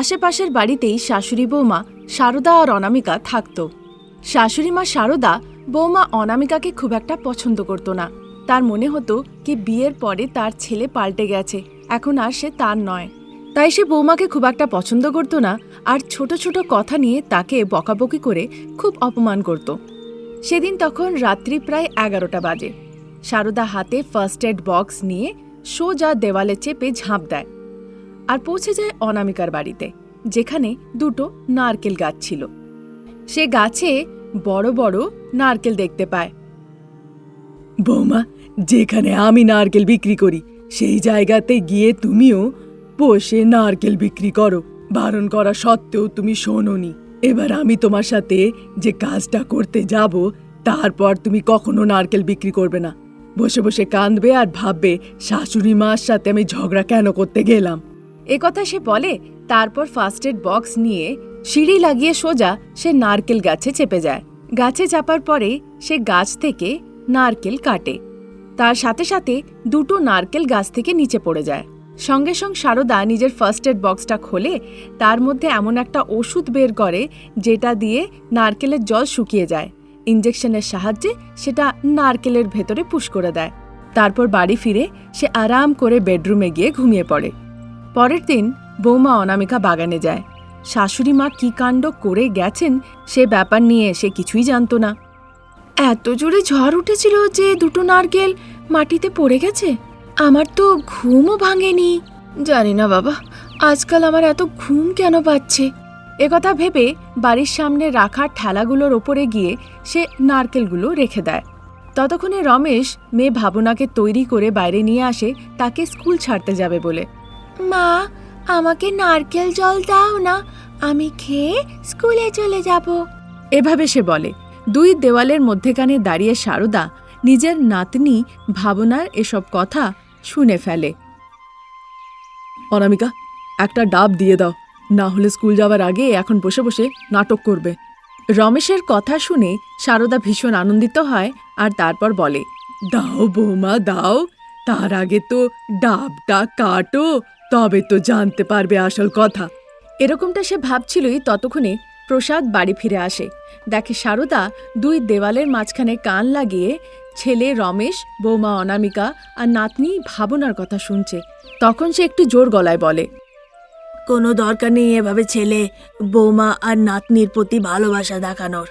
আশেপাশের বাড়িতেই শাশুড়ি বৌমা সারদা আর অনামিকা থাকত। শাশুড়ি মা সারদা বৌমা অনামিকাকে খুব একটা পছন্দ করত না। তার মনে হতো কি বিয়ের পরে তার ছেলে পাল্টে গেছে, এখন আর সে তার নয়। তাই সে বৌমাকে খুব একটা পছন্দ করত না আর ছোট ছোট কথা নিয়ে তাকে বকাবকি করে খুব অপমান করত। সেদিন তখন রাত্রি প্রায় এগারোটা বাজে। সারদা হাতে ফার্স্ট এড বক্স নিয়ে সোজা দেওয়ালে চেপে ঝাঁপ দেয়। আর পৌঁছে যায় অনামিকার বাড়িতে, যেখানে দুটো নারকেল গাছ ছিল। সে গাছে বড় বড় নারকেল দেখতে পায়। বৌমা, যেখানে আমি নারকেল বিক্রি করি, সেই জায়গাতে গিয়ে তুমিও বসে নারকেল বিক্রি করো। বারণ করা সত্ত্বেও তুমি শোনোনি। এবার আমি তোমার সাথে যে কাজটা করতে যাব, তারপর তুমি কখনো নারকেল বিক্রি করবে না। বসে বসে কাঁদবে আর ভাববে, শাশুড়ি মার সাথে আমি ঝগড়া কেন করতে গেলাম? এ কথা সে বলে, তারপর ফার্স্ট এড বক্স নিয়ে সিঁড়ি লাগিয়ে সোজা সে নারকেল গাছে চেপে যায়। গাছে চাপার পরে সে গাছ থেকে নারকেল কাটে। তার সাথে সাথে দুটো নারকেল গাছ থেকে নিচে পড়ে যায়। সঙ্গে সঙ্গে সারদা নিজের ফার্স্ট এড বক্সটা খোলে, তার মধ্যে এমন একটা ওষুধ বের করে, যেটা দিয়ে নারকেলের জল শুকিয়ে যায়। ইঞ্জেকশনের সাহায্যে সেটা নারকেলের ভেতরে পুশ করে দেয়। তারপর বাড়ি ফিরে সে আরাম করে বেডরুমে গিয়ে ঘুমিয়ে পড়ে। পরের দিন বৌমা অনামিকা বাগানে যায়। শাশুড়ি মা কী কাণ্ড করে গেছেন সে ব্যাপার নিয়ে সে কিছুই জানতো না। এত জোরে ঝড় উঠেছিল যে দুটো নারকেল মাটিতে পড়ে গেছে। আমার তো ঘুমও ভাঙেনি। জানি না বাবা, আজকাল আমার এত ঘুম কেন পাচ্ছে? একথা ভেবে বাড়ির সামনে রাখা ঠেলাগুলোর ওপরে গিয়ে সে নারকেলগুলো রেখে দেয়। ততক্ষণে রমেশ মেয়ে ভাবনাকে তৈরি করে বাইরে নিয়ে আসে, তাকে স্কুল ছাড়তে যাবে বলে। মা, আমাকে নারকেল জল দাও না, আমি খেয়ে স্কুলে চলে যাব। এভাবে সে বলে। দুই দেওয়ালের মধ্যেখানে দাঁড়িয়ে সারদা নিজের নাতনি ভাবনার এসব কথা শুনে ফেলে। অনামিকা, একটা ডাব দিয়ে দাও, না হলে স্কুল যাওয়ার আগে এখন বসে বসে নাটক করবে। রমেশের কথা শুনে সারদা ভীষণ আনন্দিত হয় আর তারপর বলে, দাও বৌমা, দাও, তার আগে তো ডাবটা কাটো তবে তো জানতে পারবে আসল কথা। এরকমটা সে ভাবছিলই ততক্ষণে প্রসাদ বাড়ি ফিরে আসে। দেখে সারদা দুই দেওয়ালের মাঝখানে কান লাগিয়ে ছেলে রমেশ, বৌমা অনামিকা আর নাতনি ভাবনার কথা শুনছে। তখন সে একটু জোর গলায় বলে, কোনো দরকার নেই এভাবে ছেলে, বৌমা আর নাতনির প্রতি ভালোবাসা দেখানোর।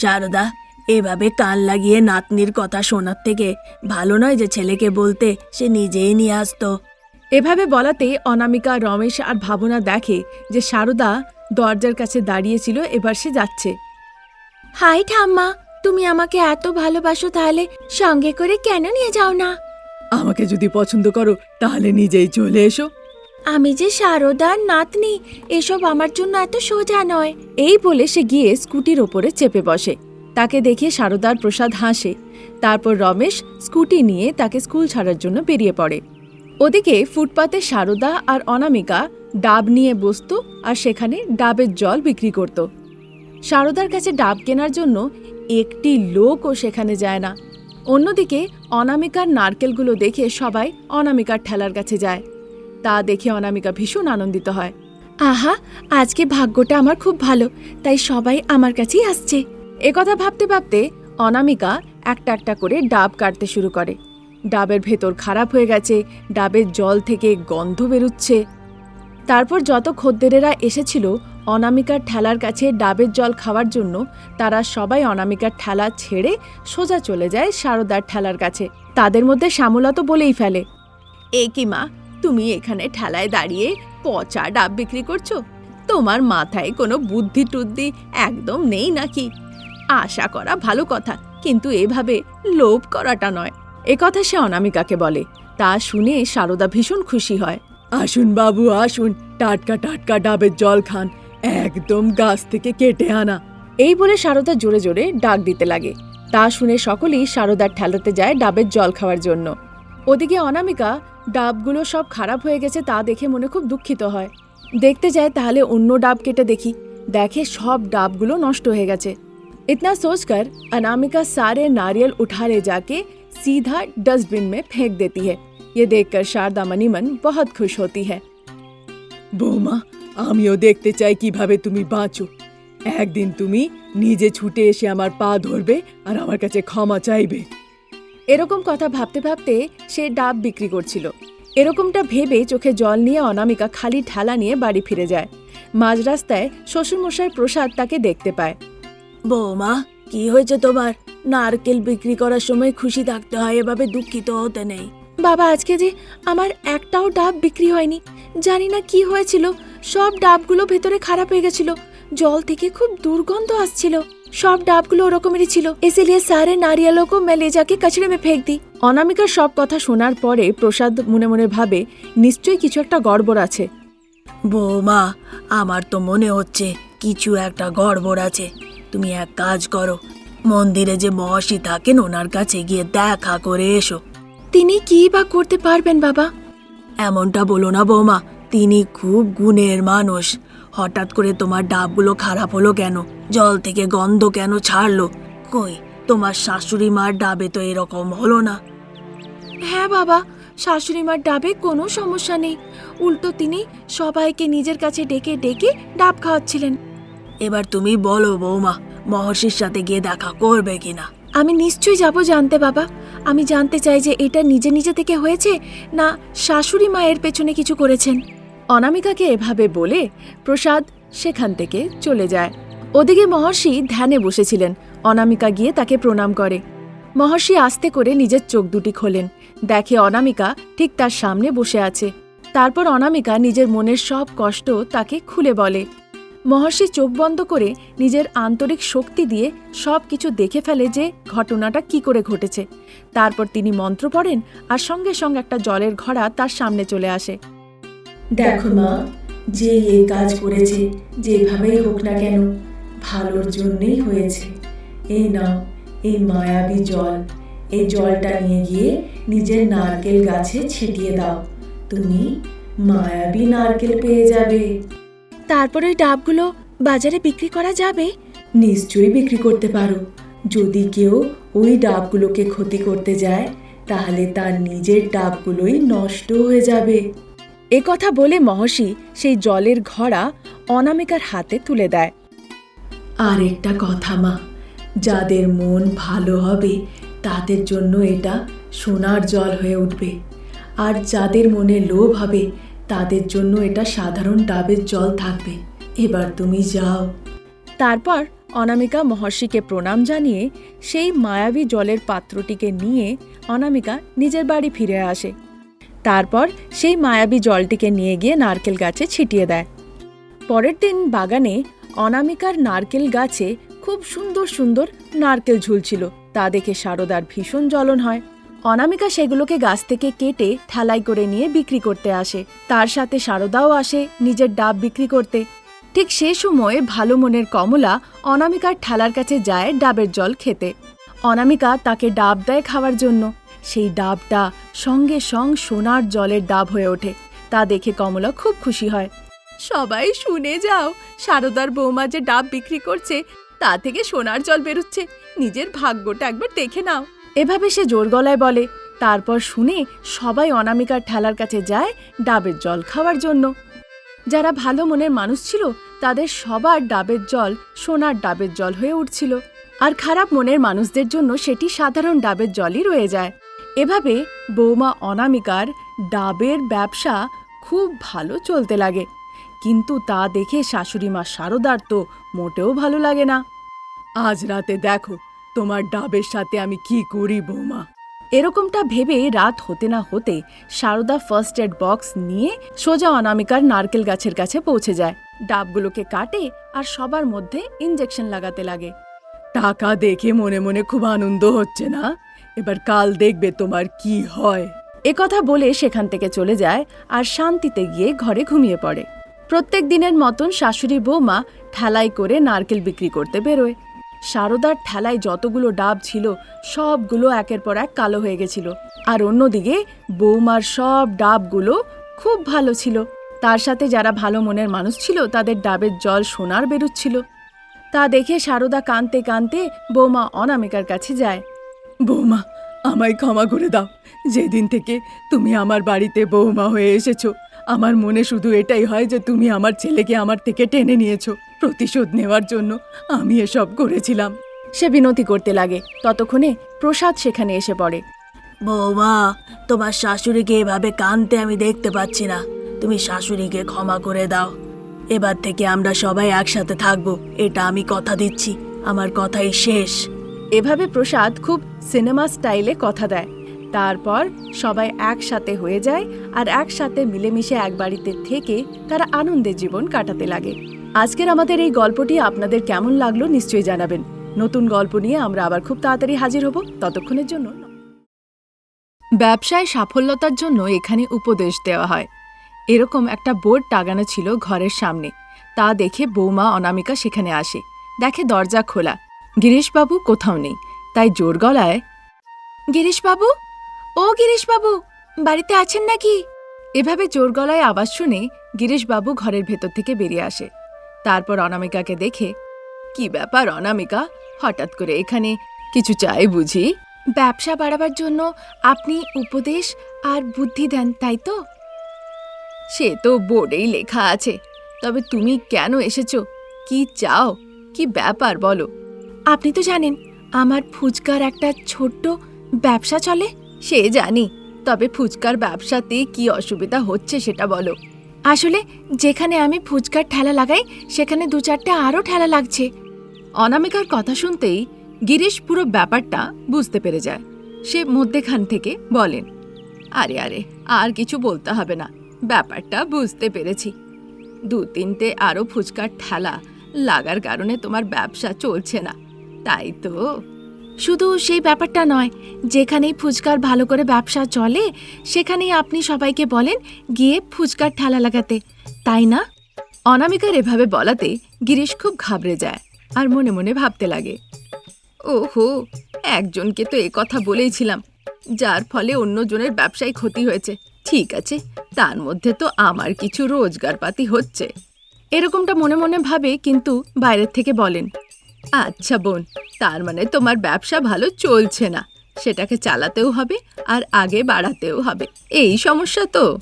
শারদা এভাবে কান লাগিয়ে নাতনির কথা শোনার থেকে ভালো নয় যে ছেলেকে বলতে সে নিজেই নিয়ে আসতো। এভাবে বলাতে অনামিকা রমেশ আর ভাবনা দেখে যে সারদা দরজার কাছে দাঁড়িয়েছিল এবার সে যাচ্ছে। হাই ঠাম্মা তুমি আমাকে এত ভালোবাসো তাহলে সঙ্গে করে কেন নিয়ে যাও না? আমাকে যদি পছন্দ করো তাহলে নিজেই চলে এসো। আমি যে সারদার নাতনি এসব আমার জন্য এত সোজা নয়। এই বলে সে গিয়ে স্কুটির ওপরে চেপে বসে। তাকে দেখে সারদার প্রসাদ হাসে। তারপর রমেশ স্কুটি নিয়ে তাকে স্কুল ছাড়ার জন্য বেরিয়ে পড়ে। ওদিকে ফুটপাতে সারদা আর অনামিকা ডাব নিয়ে বসত আর সেখানে ডাবের জল বিক্রি করত। সারদার কাছে ডাব কেনার জন্য একটি লোকও সেখানে যায় না। অন্যদিকে অনামিকার নারকেলগুলো দেখে সবাই অনামিকার ঠেলার কাছে যায়। তা দেখে অনামিকা ভীষণ আনন্দিত হয়। আহা, আজকে ভাগ্যটা আমার খুব ভালো, তাই সবাই আমার কাছেই আসছে। একথা ভাবতে ভাবতে অনামিকা একটা একটা করে ডাব কাটতে শুরু করে। ডাবের ভেতর খারাপ হয়ে গেছে, ডাবের জল থেকে গন্ধ বেরুচ্ছে। তারপর যত খদ্দেরেরা এসেছিল, অনামিকার ঠেলার কাছে ডাবের জল খাওয়ার জন্য, তারা সবাই অনামিকার ঠেলা ছেড়ে সোজা চলে যায় সারদার ঠেলার কাছে। তাদের মধ্যে শ্যামলা তো বলেই ফেলে, এ কি মা, তুমি এখানে ঠেলায় দাঁড়িয়ে পচা ডাব বিক্রি করছ? তোমার মাথায় কোনো বুদ্ধি টুদ্ধি একদম নেই নাকি? আশা করা ভালো কথা, কিন্তু এভাবে লোভ করাটা নয়। একথা সে অনামিকাকে বলে তা শুনে সারদা ভীষণ খুশি হয় আসুন বাবু আসুন টাটকা টাটকা ডাবের জল খান একদম গাছ থেকে কেটে আনা এই বলে সারদা জোরে জোরে ডাক দিতে লাগে তা শুনে সকলেই সারদার ঠেলাতে যায় ডাবের জল খাওয়ার জন্য ওদিকে অনামিকা ডাবগুলো সব খারাপ হয়ে গেছে তা দেখে মনে খুব দুঃখিত হয় দেখতে যায় তাহলে অন্য ডাব কেটে দেখি দেখে সব ডাবগুলো নষ্ট হয়ে গেছে इतना सोचकर अनामिका सारे नारियल उठा ले जाके सीधा डस्टबिन में फेंक देती है ये देखकर शारदा मनीमन बहुत खुश होती है বৌমা আমিও দেখতে চাই কিভাবে তুমি বাঁচো একদিন তুমি নিজে ছুটে এসে আমার পা ধরবে আর আমার কাছে ক্ষমা চাইবে এরকম কথা ভাবতে ভাবতে সে ডাব বিক্রি করছিল এরকমটা ভেবে চোখে জল নিয়ে অনামিকা খালি ঠেলা নিয়ে বাড়ি ফিরে যায় মাঝ রাস্তায় শ্বশুরমশাই প্রসাদ তাকে দেখতে পায় বৌমা কি হয়েছে তোমার নারকেল বিক্রি করার সময় খুশি থাকতে হয় এভাবে দুঃখিত হতে নেই। বাবা আজকে যে আমার একটাও ডাব বিক্রি হয়নি জানি না কি হয়েছিল। সব ডাবগুলো ভেতরে খারাপ হয়ে গেছিল। জল থেকে খুব দুর্গন্ধ আসছিল। সব ডাবগুলো ওরকমেরই ছিল। এসেলিয়ে সারে নারিয়ালো কো মেলেজাকে কাছড়ে মে ফেক দি অনামিকার সব কথা শোনার পরে প্রসাদ মনে মনে ভাবে নিশ্চয়ই কিছু একটা গড়বড় আছে। বৌমা আমার তো মনে হচ্ছে কিছু একটা গড়বড় আছে। তুমি এক কাজ করো মন্দিরে যে মহাশি থাকেন ওনার কাছে গিয়ে দেখা করে এসো। তিনি কি বা করতে পারবেন বাবা? এমনটা বলো না বৌমা। তিনি খুব গুণের মানুষ। হঠাৎ করে তোমার ডাবগুলো খারাপ হলো কেন? জল থেকে গন্ধ কেন ছাড়লো? কই তোমার শাশুড়ি মার ডাবে তো এরকম হলো না। হ্যাঁ বাবা শাশুড়ি মার ডাবে কোনো সমস্যা নেই। উল্টো তিনি সবাইকে নিজের কাছে ডেকে ডেকে ডাব খাওয়াচ্ছিলেন। এবার তুমি বলো বৌমা। মহর্ষির সাথে গিয়ে দেখা করবে কিনা? আমি নিশ্চয়ই যাব জানতে, বাবা। আমি জানতে চাই যে এটা নিজে নিজে থেকে হয়েছে না শাশুড়ি মায়ের পেছনে কিছু করেছেন? অনামিকাকে এভাবে বলে প্রসাদ সেখান থেকে চলে যায়। ওদিকে মহর্ষি ধ্যানে বসেছিলেন। অনামিকা গিয়ে তাকে প্রণাম করে। মহর্ষি আস্তে করে নিজের চোখ দুটি খোলেন। দেখে অনামিকা ঠিক তার সামনে বসে আছে। তারপর অনামিকা নিজের মনের সব কষ্ট তাকে খুলে বলে। মহর্ষি চোখ বন্ধ করে নিজের আন্তরিক শক্তি দিয়ে সব কিছু দেখে ফেলে যে ঘটনাটা কি করে ঘটেছে। তারপর তিনি মন্ত্র পড়েন আর সঙ্গে সঙ্গে একটা জলের ঘড়া তার সামনে চলে আসে। দেখো মা, যে এই কাজ করেছে, যেভাবেই হোক না কেন, ভালোর জন্যই হয়েছে। এই নাও, এই মায়াবী জল। এই জলটা নিয়ে গিয়ে নিজের নারকেল গাছে ছিটিয়ে দাও। তুমি মায়াবী নারকেল পেয়ে যাবে। তারপরে ওই ডাবগুলো বাজারে বিক্রি করা যাবে? নিশ্চয়ই বিক্রি করতে পারো। যদি কেউ ওই ডাবগুলোকে ক্ষতি করতে যায় তাহলে তার নিজের ডাবগুলোই নষ্ট হয়ে যাবে। এ কথা বলে মহর্ষি সেই জলের ঘড়া অনামিকার হাতে তুলে দেয়। আর একটা কথা মা যাদের মন ভালো হবে তাদের জন্য এটা সোনার জল হয়ে উঠবে। আর যাদের মনে লোভ হবে তাদের জন্য এটা সাধারণ ডাবের জল থাকবে। এবার তুমি যাও। তারপর অনামিকা মহর্ষিকে প্রণাম জানিয়ে সেই মায়াবী জলের পাত্রটিকে নিয়ে অনামিকা নিজের বাড়ি ফিরে আসে। তারপর সেই মায়াবী জলটিকে নিয়ে গিয়ে নারকেল গাছে ছিটিয়ে দেয়। পরের দিন বাগানে অনামিকার নারকেল গাছে খুব সুন্দর সুন্দর নারকেল ঝুলছিল। তা দেখে সারদার ভীষণ জ্বলন হয়। অনামিকা সেগুলোকে গাছ থেকে কেটে ঠেলাই করে নিয়ে বিক্রি করতে আসে। তার সাথে সারদাও আসে নিজের ডাব বিক্রি করতে। ঠিক সে সময় ভালো মনের কমলা অনামিকার ঠেলার কাছে যায় ডাবের জল খেতে। অনামিকা তাকে ডাব দেয় খাওয়ার জন্য। সেই ডাবটা সঙ্গে সঙ্গ সোনার জলের ডাব হয়ে ওঠে। তা দেখে কমলা খুব খুশি হয়। সবাই শুনে যাও, সারদার বৌমা যে ডাব বিক্রি করছে, তা থেকে সোনার জল বেরোচ্ছে। নিজের ভাগ্যটা একবার দেখে নাও। এভাবে সে জোর গলায় বলে, তারপর শুনে সবাই অনামিকার ঠেলার কাছে যায় ডাবের জল খাওয়ার জন্য। যারা ভালো মনের মানুষ ছিল, তাদের সবার ডাবের জল সোনার ডাবের জল হয়ে উঠছিল। আর খারাপ মনের মানুষদের জন্য সেটি সাধারণ ডাবের জলই রয়ে যায়। এভাবে বৌমা অনামিকার ডাবের ব্যবসা খুব ভালো চলতে লাগে। কিন্তু তা দেখে শাশুড়ি মা শারদার তো মোটেও ভালো লাগে না। আজ রাতে দেখো তোমার ডাবের সাথে আমি কি করি, বৌমা? এরকমটা ভেবে রাত হতে না হতে সারদা ফার্স্ট এড বক্স নিয়ে সোজা অনামিকার নারকেল গাছের কাছে পৌঁছে যায়। ডাবগুলোকে কাটে আর সবার মধ্যে ইঞ্জেকশন লাগাতে লাগে। টাকা দেখে মনে মনে খুব আনন্দ হচ্ছে না? এবার কাল দেখবে তোমার কি হয়। এ কথা বলে সেখান থেকে চলে যায় আর শান্তিতে গিয়ে ঘরে ঘুমিয়ে পড়ে। প্রত্যেক দিনের মতন শাশুড়ি বৌমা ঠেলাই করে নারকেল বিক্রি করতে বেরোয়। সারদার ঠেলায় যতগুলো ডাব ছিল, সবগুলো একের পর এক কালো হয়ে গেছিল। আর অন্যদিকে বৌমার সব ডাবগুলো খুব ভালো ছিল। তার সাথে যারা ভালো মনের মানুষ ছিল, তাদের ডাবের জল সোনার বেরুচ্ছিল তা দেখে সারদা কানতে কানতে বৌমা অনামিকার কাছে যায়। বৌমা, আমায় ক্ষমা করে দাও। যেদিন থেকে তুমি আমার বাড়িতে বৌমা হয়ে এসেছ, আমার মনে শুধু এটাই হয় যে তুমি আমার ছেলেকে আমার থেকে টেনে নিয়েছো। প্রতিশোধ নেওয়ার জন্য আমি এসব করেছিলাম। সে বিনতি করতে লাগে। ততক্ষণে প্রসাদ সেখানে এসে পড়ে। বৌমা তোমার শাশুড়িকে এভাবে কানতে আমি দেখতে পাচ্ছি না। তুমি শাশুড়িকে ক্ষমা করে দাও। এবার থেকে আমরা সবাই একসাথে থাকব। এটা আমি কথা দিচ্ছি। আমার কথাই শেষ। এভাবে প্রসাদ খুব সিনেমা স্টাইলে কথা দেয়। তারপর সবাই একসাথে হয়ে যায় আর একসাথে মিলেমিশে এক বাড়িতে থেকে তারা আনন্দের জীবন কাটাতে লাগে। আজকের আমাদের এই গল্পটি আপনাদের কেমন লাগল নিশ্চয়ই জানাবেন। নতুন গল্প নিয়ে আমরা আবার খুব তাড়াতাড়ি হাজির হব। ততক্ষণের জন্য ব্যবসায় সাফল্যতার জন্য এখানে উপদেশ দেওয়া হয়। এরকম একটা বোর্ড টাঙানো ছিল ঘরের সামনে। তা দেখে বৌমা অনামিকা সেখানে আসে। দেখে দরজা খোলা। গিরিশবাবু কোথাও নেই। তাই জোর গলায়, গিরিশবাবু? ও গিরিশবাবু, বাড়িতে আছেন নাকি? এভাবে জোর গলায় আওয়াজ শুনে গিরিশবাবু ঘরের ভেতর থেকে বেরিয়ে আসে। তারপর অনামিকাকে দেখে, কি ব্যাপার অনামিকা? হঠাৎ করে এখানে কিছু চাই বুঝি? ব্যবসা বাড়াবার জন্য আপনি উপদেশ আর বুদ্ধি দেন, তাই তো? সে তো বোর্ডেই লেখা আছে, তবে তুমি কেন এসেছ? কি চাও? কি ব্যাপার বলো? আপনি তো জানেন, আমার ফুচকার একটা ছোট্ট ব্যবসা চলে, সে জানি, তবে ফুচকার ব্যবসাতে কি অসুবিধা হচ্ছে সেটা বলো। আসলে যেখানে আমি ফুচকার ঠেলা লাগাই, সেখানে দু চারটে আরও ঠেলা লাগছে। অনামিকার কথা শুনতেই গিরিশ পুরো ব্যাপারটা বুঝতে পেরে যায়। সে মধ্যেখান থেকে বলেন, আরে আরে, আর কিছু বলতে হবে না, ব্যাপারটা বুঝতে পেরেছি। দু তিনটে আরও ফুচকার ঠেলা লাগার কারণে তোমার ব্যবসা চলছে না, তাই তো? শুধু সেই ব্যাপারটা নয়, যেখানেই ফুচকার ভালো করে ব্যবসা চলে, সেখানেই আপনি সবাইকে বলেন গিয়ে ফুচকার ঠেলা লাগাতে। তাই না? অনামিকার এভাবে বলাতে গিরিশ খুব ঘাবড়ে যায় আর মনে মনে ভাবতে লাগে। ওহো, একজনকে তো এ কথা বলেইছিলাম যার ফলে অন্যজনের ব্যবসায় ক্ষতি হয়েছে। ঠিক আছে, তার মধ্যে তো আমার কিছু রোজগারপাতি হচ্ছে। এরকমটা মনে মনে ভাবে, কিন্তু বাইরের থেকে বলেন। আচ্ছা বোন, তার মানে তোমার ব্যবসা ভালো চলছে না। সেটাকে চালাতেও হবে আর আগে বাড়াতেও হবে। এই সমস্যা তো।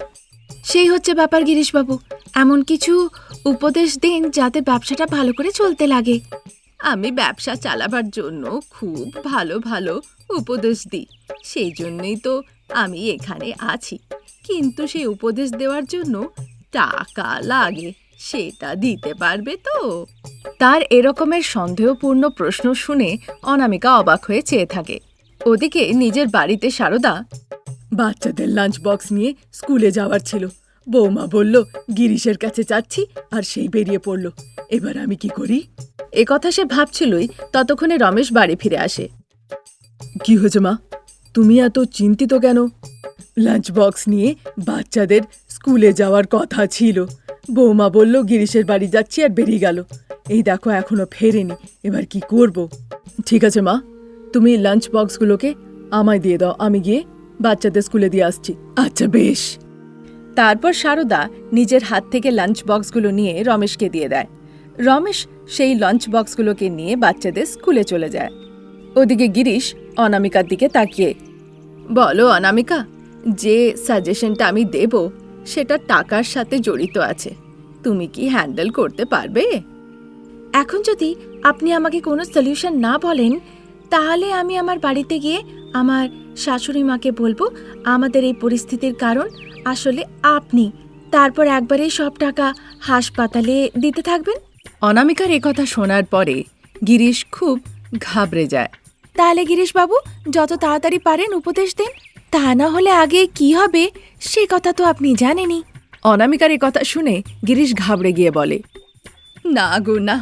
সেই হচ্ছে ব্যাপার গিরিশবাবু। এমন কিছু উপদেশ দিন যাতে ব্যবসাটা ভালো করে চলতে লাগে। আমি ব্যবসা চালাবার জন্য খুব ভালো ভালো উপদেশ দিই। সেই জন্যই তো আমি এখানে আছি। কিন্তু সেই উপদেশ দেওয়ার জন্য টাকা লাগে। সেটা দিতে পারবে তো? তার এরকমের সন্দেহপূর্ণ প্রশ্ন শুনে অনামিকা অবাক হয়ে চেয়ে থাকে। ওদিকে নিজের বাড়িতে সারদা, বাচ্চাদের লাঞ্চ বক্স নিয়ে স্কুলে যাওয়ার ছিল। বৌমা বলল, গিরিশের কাছে যাচ্ছি আর সেই বেরিয়ে পড়ল। এবার আমি কি করি? এ কথা সে ভাবছিলই ততক্ষণে রমেশ বাড়ি ফিরে আসে। কি হয়েছে মা? তুমি এত চিন্তিত কেন? লাঞ্চ বক্স নিয়ে বাচ্চাদের স্কুলে যাওয়ার কথা ছিল। বৌমা বলল, গিরিশের বাড়ি যাচ্ছি আর বেরিয়ে গেল। এই দেখো, এখনও ফেরেনি। এবার কি করব? ঠিক আছে, মা। তুমি লাঞ্চ বক্সগুলোকে আমায় দিয়ে দাও। আমি গিয়ে বাচ্চাদের স্কুলে দিয়ে আসছি। আচ্ছা বেশ। তারপর সারদা নিজের হাত থেকে লাঞ্চ বক্সগুলো নিয়ে রমেশকে দিয়ে দেয়। রমেশ সেই লাঞ্চ বক্সগুলোকে নিয়ে বাচ্চাদের স্কুলে চলে যায়। ওদিকে গিরিশ অনামিকার দিকে তাকিয়ে, বলো অনামিকা, যে সাজেশনটা আমি দেব সেটা টাকার সাথে জড়িত আছে। তুমি কি হ্যান্ডেল করতে পারবে? এখন যদি আপনি আমাকে কোনো সলিউশন না বলেন তাহলে আমি আমার বাড়িতে গিয়ে আমার শাশুড়ি মাকে বলব আমাদের এই পরিস্থিতির কারণ আসলে আপনি তারপর একবারে সব টাকা হাসপাতালে দিতে থাকবেন? অনামিকার কথা শোনার পরে গিরিশ খুব ঘাবড়ে যায়। তাহলে গিরিশবাবু যত তাড়াতাড়ি পারেন উপদেশ দিন। তা না হলে আগে কি হবে সে কথা তো আপনি জানেনই। অনামিকার এ কথা শুনে গিরিশ ঘাবড়ে গিয়ে বলে না গো না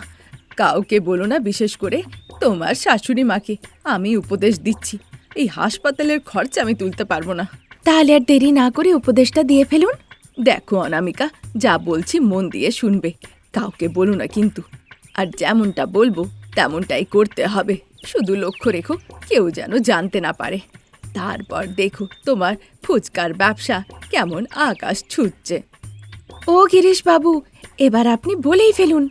কাউকে বলো না বিশেষ করে তোমার শাশুড়ি মাকে আমি উপদেশ দিচ্ছি। এই হাসপাতালের খরচা আমি তুলতে পারব না। তাহলে আর দেরি না করে উপদেশটা দিয়ে ফেলুন। দেখো অনামিকা যা বলছি মন দিয়ে শুনবে কাউকে বলো না কিন্তু। আর যেমনটা বলব তেমনটাই করতে হবে। শুধু লক্ষ্য রেখো কেউ যেন জানতে না পারে। তারপর দেখো তোমার ফুচকার ব্যবসা কেমন আকাশ ছুটছে। ও গিরিশ বাবু, এবার আপনি বলেই ফেলুন।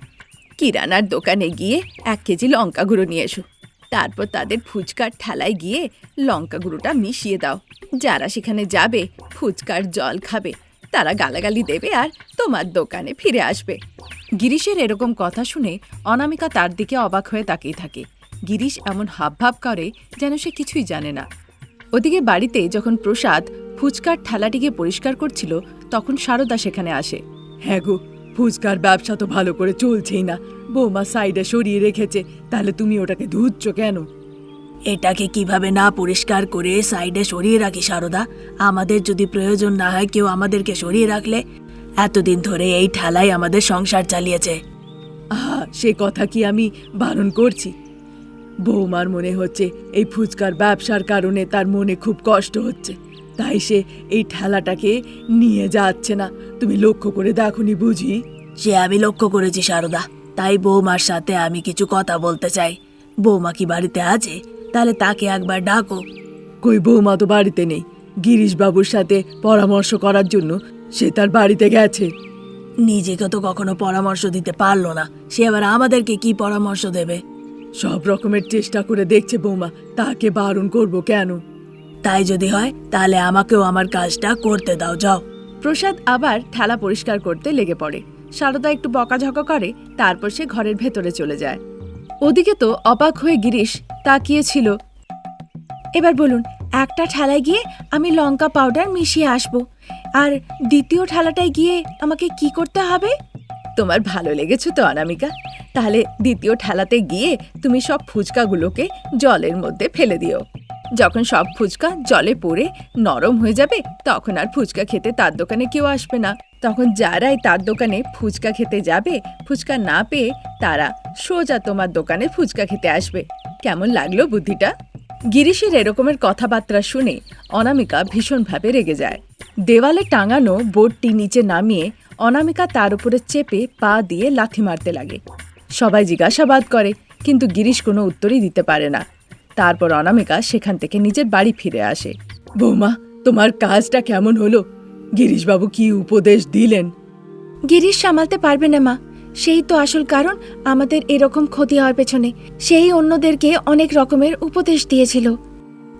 কিরানার দোকানে গিয়ে এক কেজি লঙ্কা গুঁড়ো নিয়ে এসো। তারপর তাদের ফুচকার ঠেলায় গিয়ে লঙ্কা গুঁড়োটা মিশিয়ে দাও। যারা সেখানে যাবে, ফুচকার জল খাবে, তারা গালাগালি দেবে আর তোমার দোকানে ফিরে আসবে। গিরিশের এরকম কথা শুনে অনামিকা তার দিকে অবাক হয়ে তাকিয়ে থাকে। গিরিশ এমন হাবভাব করে যেন সে কিছুই জানে না। ওদিকে বাড়িতে যখন প্রসাদ ফুচকার ঠালাটিকে পরিষ্কার করছিল তখন সারদা সেখানে আসে। হ্যাঁ গো ফুচকার ব্যবসা তো ভালো করে চলছেই না। বৌমা সাইডে সরিয়ে রেখেছে তাহলে তুমি ওটাকে ধুচ্ছ কেন? এটাকে কীভাবে না পরিষ্কার করে সাইডে সরিয়ে রাখি সারদা? আমাদের যদি প্রয়োজন না হয় কেউ আমাদেরকে সরিয়ে রাখলে? এতদিন ধরে এই ঠেলাই আমাদের সংসার চালিয়েছে। আহা সে কথা কি আমি বারণ করছি? বৌমার মনে হচ্ছে এই ফুচকার ব্যবসার কারণে তার মনে খুব কষ্ট হচ্ছে। তাই সে এই ঠেলাটাকে নিয়ে যাচ্ছে না। তুমি লক্ষ্য করে দেখনি বুঝি? সে আমি লক্ষ্য করেছি সারদা। তাই বৌমার সাথে আমি কিছু কথা বলতে চাই। বৌমা কি বাড়িতে আছে? তাহলে তাকে একবার ডাকো। কই বৌমা তো বাড়িতে নেই। গিরিশবাবুর সাথে পরামর্শ করার জন্য সে তার বাড়িতে গেছে। নিজেকে তো কখনো পরামর্শ দিতে পারল না। সে আবার আমাদেরকে কি পরামর্শ দেবে? সব রকমের চেষ্টা করে দেখছে বৌমা তাকে বারণ করব কেন? তাই যদি হয় তাহলে আমাকেও আমার কাজটা করতে দাও যাও। প্রসাদ আবার ঠেলা পরিষ্কার করতে লেগে পড়ে। সারদা একটু বকাঝকা করে তারপর সে ঘরের ভেতরে চলে যায়। ওদিকে তো অবাক হয়ে গিরিশ তাকিয়েছিল। এবার বলুন একটা ঠেলায় গিয়ে আমি লঙ্কা পাউডার মিশিয়ে আসব আর দ্বিতীয় ঠেলাটায় গিয়ে আমাকে কি করতে হবে? তোমার ভালো লেগেছে তো অনামিকা। তাহলে দ্বিতীয় ঠেলাতে গিয়ে তুমি সব ফুচকাগুলোকে জলের মধ্যে ফেলে দিও। যখন সব ফুচকা জলে পড়ে নরম হয়ে যাবে, তখন আর ফুচকা খেতে তার দোকানে কেউ আসবে না। তখন যারাই তার দোকানে ফুচকা খেতে যাবে, ফুচকা না পেয়ে তারা সোজা তোমার দোকানে ফুচকা খেতে আসবে। কেমন লাগল বুদ্ধিটা? গিরিশের এরকমের কথাবার্তা শুনে অনামিকা ভীষণভাবে রেগে যায়। দেওয়ালে টাঙানো বোর্ডটি নিচে নামিয়ে অনামিকা তার উপরে চেপে পা দিয়ে লাথি মারতে লাগে। সবাই জিজ্ঞাসাবাদ করে কিন্তু গিরিশ কোনো উত্তরই দিতে পারে না। তারপর অনামিকা সেখান থেকে নিজের বাড়ি ফিরে আসে। বৌমা তোমার কাজটা কেমন হলো? গিরিশবাবু কি উপদেশ দিলেন? গিরিশ সামালতে পারবে না মা। সেই তো আসল কারণ আমাদের এরকম ক্ষতি হওয়ার পেছনে। সেই অন্যদেরকে অনেক রকমের উপদেশ দিয়েছিল।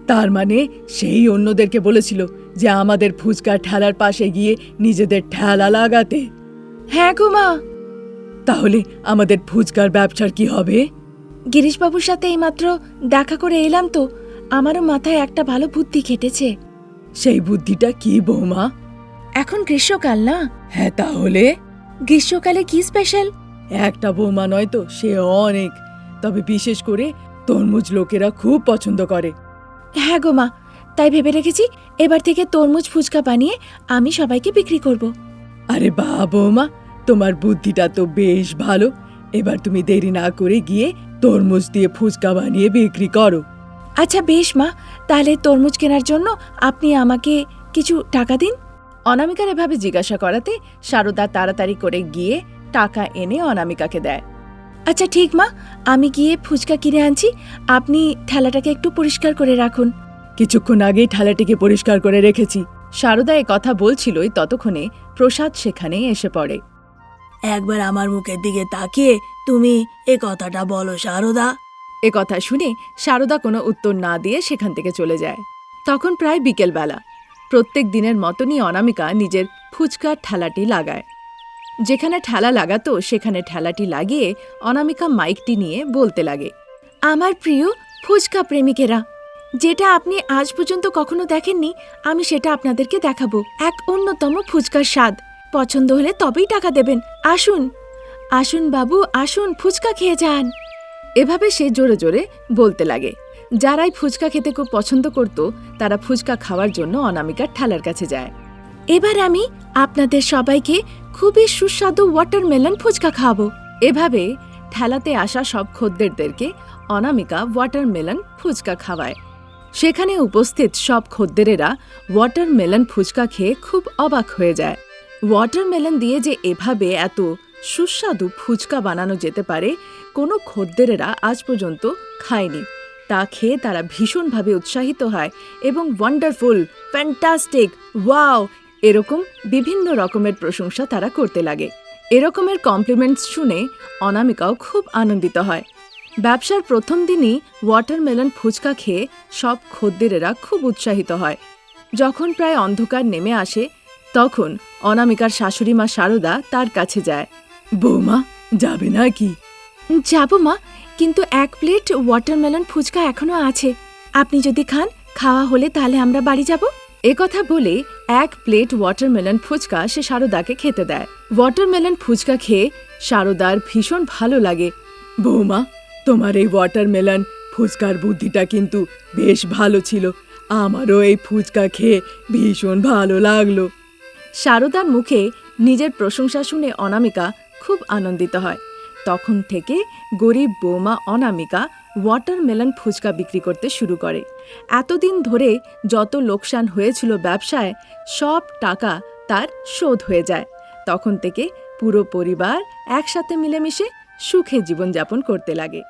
তার মানে সেই অন্যদেরকে বলেছিল যে আমাদের ফুচকা ঠেলার পাশে গিয়ে নিজেদের ঠেলা লাগাতে। হ্যাঁ গো মা। তাহলে আমাদের ফুচকার ব্যবসার কি হবে? গিরিশবাবুর সাথে এইমাত্র দেখা করে এলাম তো আমারও মাথায় একটা ভালো বুদ্ধি খেটেছে। সেই বুদ্ধিটা কি বৌমা? এখন গ্রীষ্মকাল না? হ্যাঁ তাহলে? গ্রীষ্মকালে কি স্পেশাল একটা বৌমা নয় তো সে অনেক। তবে বিশেষ করে তরমুজ লোকেরা খুব পছন্দ করে। হ্যাঁ গো মা তাই ভেবে রেখেছি এবার থেকে তরমুজ ফুচকা বানিয়ে আমি সবাইকে বিক্রি করব। আরে বা বৌমা তোমার বুদ্ধিটা তো বেশ ভালো। এবার তুমি দেরি না করে গিয়ে তরমুজ দিয়ে ফুচকা বানিয়ে বিক্রি করো। আচ্ছা বেশ মা। তাহলে তরমুজ কেনার জন্য আপনি আমাকে কিছু টাকা দিন। অনামিকার এভাবে জিজ্ঞাসা করাতে সারদা তাড়াতাড়ি করে গিয়ে টাকা এনে অনামিকাকে দেয়। আচ্ছা ঠিক মা। আমি গিয়ে ফুচকা কিনে আনছি। আপনি ঠেলাটাকে একটু পরিষ্কার করে রাখুন। কিছুক্ষণ আগেই ঠালাটিকে পরিষ্কার করে রেখেছি। সারদা কথা বলছিলই ততক্ষণে প্রসাদ সেখানে এসে পড়ে। একবার আমার মুখের দিকে তাকিয়ে তুমি এ কথাটা বলো, সারদা। এ কথা শুনে সারদা কোনো উত্তর না দিয়ে সেখান থেকে চলে যায়। তখন প্রায় বিকেলবেলা। প্রত্যেক দিনের মতনই অনামিকা নিজের ফুচকার ঠেলাটি লাগায়। যেখানে ঠেলা লাগাতো, সেখানে ঠেলাটি লাগিয়ে অনামিকা মাইকটি নিয়ে বলতে লাগে, আমার প্রিয় ফুচকা প্রেমিকেরা, যেটা আপনি আজ পর্যন্ত কখনো দেখেননি, আমি সেটা আপনাদেরকে দেখাবো। এক অন্যতম ফুচকার স্বাদ। পছন্দ হলে তবেই টাকা দেবেন। আসুন। আসুন বাবু, আসুন, ফুচকা খেয়ে যান। এভাবে সে জোরে জোরে বলতে লাগে। যারাই ফুচকা খেতে খুব পছন্দ করত, তারা ফুচকা খাওয়ার জন্য অনামিকার ঠালার কাছে যায়। এবার আমি আপনাদের সবাইকে খুবই সুস্বাদু ওয়াটারমেলন ফুচকা খাওয়াবো। এভাবে ঠেলাতে আসা সব খদ্দেরদেরকে অনামিকা ওয়াটারমেলন ফুচকা খাওয়ায়। সেখানে উপস্থিত সব খদ্দেরেরা ওয়াটারমেলন ফুচকা খেয়ে খুব অবাক হয়ে যায়। ওয়াটারমেলন দিয়ে যে এভাবে এত সুস্বাদু ফুচকা বানানো যেতে পারে, কোনো খদ্দেরেরা আজ পর্যন্ত খায়নি। তা খেয়ে তারা ভীষণভাবে উৎসাহিত হয় এবং ওয়ান্ডারফুল ফ্যান্টাস্টিক ওয়াও এরকম বিভিন্ন রকমের প্রশংসা তারা করতে লাগে। এরকমের কমপ্লিমেন্টস শুনে অনামিকাও খুব আনন্দিত হয়। ব্যবসার প্রথম দিনই ওয়াটারমেলন ফুচকা খেয়ে সব খদ্দেরেরা খুব উৎসাহিত হয়। যখন প্রায় অন্ধকার নেমে আসে তখন অনামিকার শাশুড়ি মা শারদা তার কাছে যায়। বৌমা যাবে নাকি? যাব মা কিন্তু এক প্লেট ওয়াটারমেলন ফুচকা এখনও আছে। আপনি যদি খান খাওয়া হলে তাহলে আমরা বাড়ি যাব। এ কথা বলে এক প্লেট ওয়াটারমেলন ফুচকা সে শারদাকে খেতে দেয়। ওয়াটারমেলন ফুচকা খেয়ে শারদার ভীষণ ভালো লাগে। বৌমা তোমার এই ওয়াটারমেলন ফুচকার বুদ্ধিটা কিন্তু বেশ ভালো ছিল। আমারও এই ফুচকা খেয়ে ভীষণ ভালো লাগল। শারদার মুখে নিজের প্রশংসা শুনে অনামিকা খুব আনন্দিত হয়। তখন থেকে গরিব বৌমা অনামিকা ওয়াটারমেলন ফুচকা বিক্রি করতে শুরু করে। এতদিন ধরে যত লোকসান হয়েছিল ব্যবসায়, সব টাকা তার শোধ হয়ে যায়। তখন থেকে পুরো পরিবার একসাথে মিলেমিশে সুখে জীবনযাপন করতে লাগে।